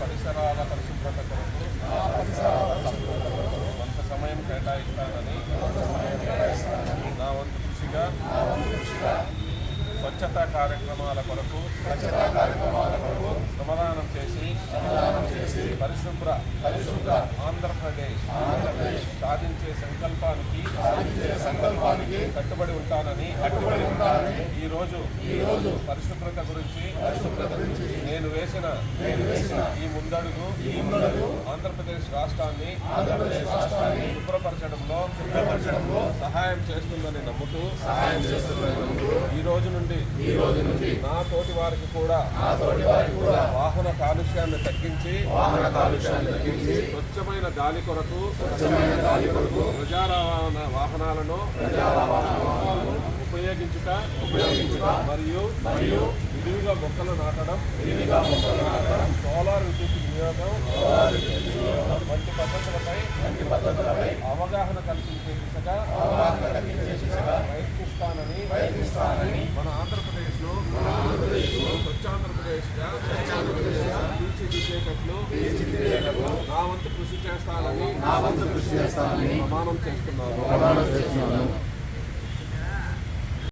పరిసరాల పరిశుభ్రత కొరకు కొంత సమయం కేటాయిస్తానని నా వంతు కృషిగా స్వచ్ఛతా కార్యక్రమాల కొరకు శ్రమదానం చేసి పరిశుభ్ర పరిశుభ్ర ఆంధ్రప్రదేశ్ సంకల్పానికి కట్టుబడి ఉంటానని కట్టుబడి ఉంటానని ఈ రోజు ఈ రోజు పరిశుభ్రత గురించి పరిశుభ్రత గురించి నేను వేసిన నేను వేసిన ఈ ముందడుగు ఈ ముందడుగు ఆంధ్రప్రదేశ్ రాష్ట్రాన్ని ఆంధ్రప్రదేశ్ రాష్ట్రాన్ని శుభ్రపరచడంలో శుభ్రపరచడంలో సహాయం చేస్తుందని నమ్ముతూ సహాయం చేస్తుందని రోజు నుండి ఈ రోజు నుండి నా తోటి వారికి కూడా నా తోటి వారికి కూడా వాహన కాలుష్యాన్ని తగ్గించి వాహన కాలుష్యాన్ని తగ్గించి స్వచ్ఛమైన గాలి కొరకు స్వచ్ఛమైన గాలి కొరకు ప్రజా రవాణా వాహనాలను ప్రజా వాహనాలను ఉపయోగించుట ఉపయోగించుట మరియు మరియు విరివిగా మొక్కలు నాటడం విరివిగా మొక్కలు నాటడం సోలార్ విద్యుత్ వినియోగం వంటి పద్ధతులపై వంటి పద్ధతులపై అవగాహన కల్పించే దిశగా అవగాహన కల్పించే దిశగా ప్రయత్నిస్తానని స్వచ్ఛాంధ్రప్రదేశ్గా స్వచ్ఛాంధ్రప్రదేశ్గా తీర్చిదిద్దేటట్లు తీర్చిదిద్దేటట్లు నా వంతు కృషి చేస్తానని నా వంతు కృషి చేస్తానని ప్రమాణం చేస్తున్నాను. ప్రమాణం చేస్తున్నాను.